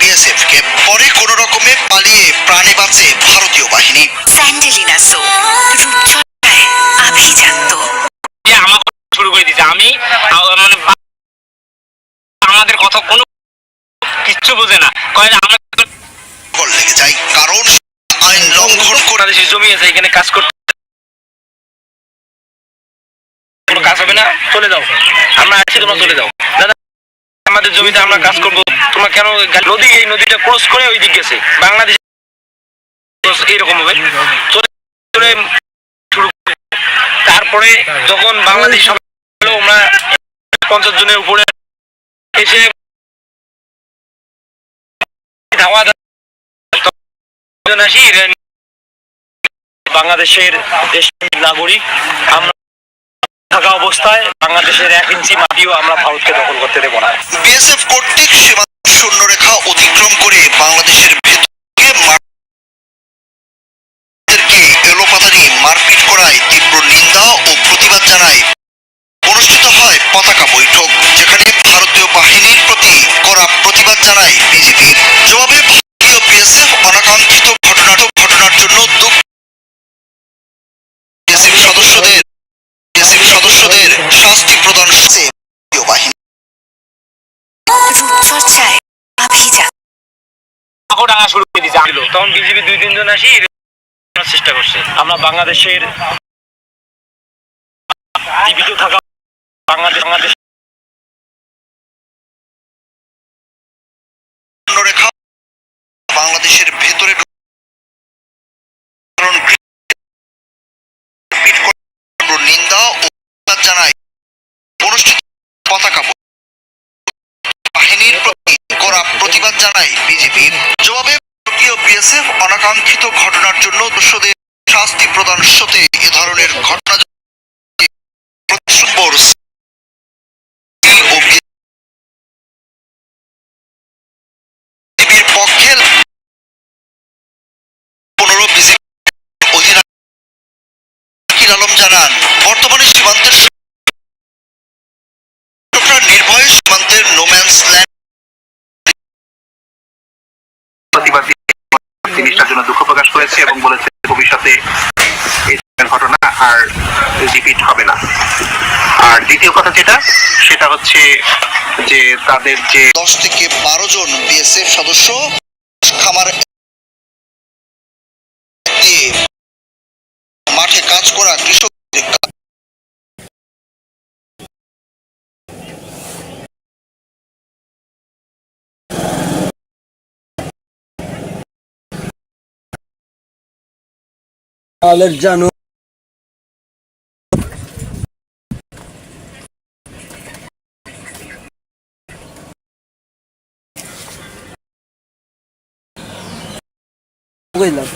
বিএসএফকে পরে কোনো রকমে পালিয়ে প্রাণে বাঁচে ভারতীয় বাহিনী। স্যান্ডেলিনা সো রূপচর্চায় আভিজাত্য আমাকে শুরু করে দিয়েছে আমি মানে আমাদের কথা কোনো কিচ্ছু বোঝে না। কয় আমরা লেগে যায় কারণ আইন লঙ্ঘন করে বাংলাদেশের জমি আছে এখানে কাজ করতে কোনো কাজ হবে না চলে যাও। আমরা আছি তোমরা চলে যাও। দাদা আমাদের জমিতে আমরা কাজ করব। তোমরা কেন নদী, এই নদীটা ক্রস করে ওই দিক গেছে। বাংলাদেশ এইরকম হবে। চলে শুরু তারপরে যখন বাংলাদেশ আমরা পঞ্চাশ জনের উপরে এসে বাংলাদেশের দেশের নাগরিক। আমরা থাকা অবস্থায় বাংলাদেশের এক ইঞ্চি মাটিও আমরা ভারতকে দখল করতে দেবো না। বিএসএফ কর্তৃক সীমান্ত শূন্যরেখা অতিক্রম করে বাংলাদেশের এলোপাতারি মারপিট করায় তীব্র নিন্দা ও প্রতিবাদ জানায় অনুষ্ঠিত হয় পতাকা বৈঠক, যেখানে ভারতীয় বাহিনীর প্রতি কড়া প্রতিবাদ জানায় বিজেপি। ডাঙা শুরু করে দিয়েছে। তখন বিজেপি দুই তিনজন আসি চেষ্টা করছে। আমরা বাংলাদেশের জীবিত থাকা বাংলাদেশ বাংলাদেশ বাংলাদেশের ভেতরে নিন্দা ও অনুষ্ঠিত পতাকা বাহিনীর প্রতি কড়া প্রতিবাদ জানায় বিজেপি জবাবে ভারতীয় বিএসএফ অনাকাঙ্ক্ষিত ঘটনার জন্য দোষদের শাস্তি প্রদান সত্ত্বে এ ধরনের ঘটনা আলম জানান, বর্তমানে সীমান্তের সীমান্তের নোম্যান্স ল্যান্ড প্রতিবাদী জিনিসটার জন্য দুঃখ প্রকাশ করেছে এবং বলেছে ভবিষ্যতে ঘটনা আর রিপিট হবে না। আর দ্বিতীয় কথা যেটা, সেটা হচ্ছে যে তাদের যে দশ থেকে বারো জন বিএসএফ সদস্য খামার মাঠে কাজ করা কৃষকদের জানো। কইলাম